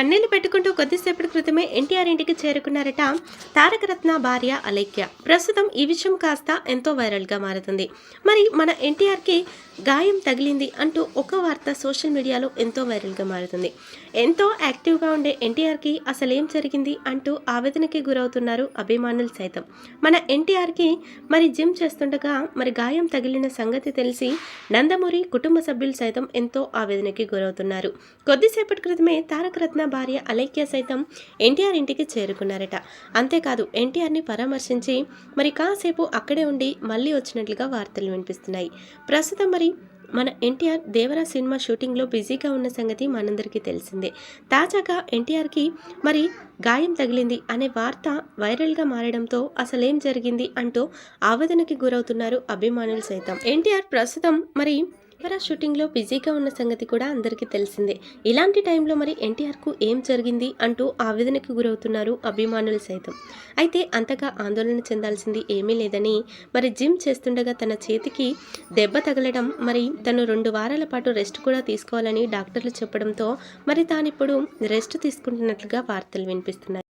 కన్నీళ్ళు పెట్టుకుంటూ కొద్దిసేపటి క్రితమే ఎన్టీఆర్ ఇంటికి చేరుకున్నారట తారకరత్న భార్య అలేఖ్య. ప్రస్తుతం ఈ విషయం కాస్త ఎంతో వైరల్గా మారుతుంది. మరి మన ఎన్టీఆర్కి గాయం తగిలింది అంటూ ఒక వార్త సోషల్ మీడియాలో ఎంతో వైరల్గా మారుతుంది. ఎంతో యాక్టివ్గా ఉండే ఎన్టీఆర్కి అసలేం జరిగింది అంటూ ఆవేదనకి గురవుతున్నారు అభిమానులు సైతం. మన ఎన్టీఆర్కి మరి జిమ్ చేస్తుండగా మరి గాయం తగిలిన సంగతి తెలిసి నందమూరి కుటుంబ సభ్యులు సైతం ఎంతో ఆవేదనకి గురవుతున్నారు. కొద్దిసేపటి క్రితమే తారకరత్న భార్య అలైక్య సైతం ఎన్టీఆర్ ఇంటికి చేరుకున్నారట. అంతేకాదు ఎన్టీఆర్ని పరామర్శించి మరి కాసేపు అక్కడే ఉండి మళ్ళీ వచ్చినట్లుగా వార్తలు వినిపిస్తున్నాయి. ప్రస్తుతం మరి మన ఎన్టీఆర్ దేవరా సినిమా షూటింగ్లో బిజీగా ఉన్న సంగతి మనందరికీ తెలిసిందే. తాజాగా ఎన్టీఆర్కి మరి గాయం తగిలింది అనే వార్త వైరల్గా మారడంతో అసలేం జరిగింది అంటూ ఆవేదనకి గురవుతున్నారు అభిమానులు సైతం. ఎన్టీఆర్ ప్రస్తుతం మరి దేవరా షూటింగ్లో బిజీగా ఉన్న సంగతి కూడా అందరికీ తెలిసిందే. ఇలాంటి టైంలో మరి ఎన్టీఆర్కు ఏం జరిగింది అంటూ ఆవేదనకు గురవుతున్నారు అభిమానులు సైతం. అయితే అంతగా ఆందోళన చెందాల్సింది ఏమీ లేదని మరి జిమ్ చేస్తుండగా తన చేతికి దెబ్బ తగలడం మరి తను రెండు వారాల పాటు రెస్ట్ కూడా తీసుకోవాలని డాక్టర్లు చెప్పడంతో మరి తానిప్పుడు రెస్ట్ తీసుకుంటున్నట్లుగా వార్తలు వినిపిస్తున్నాయి.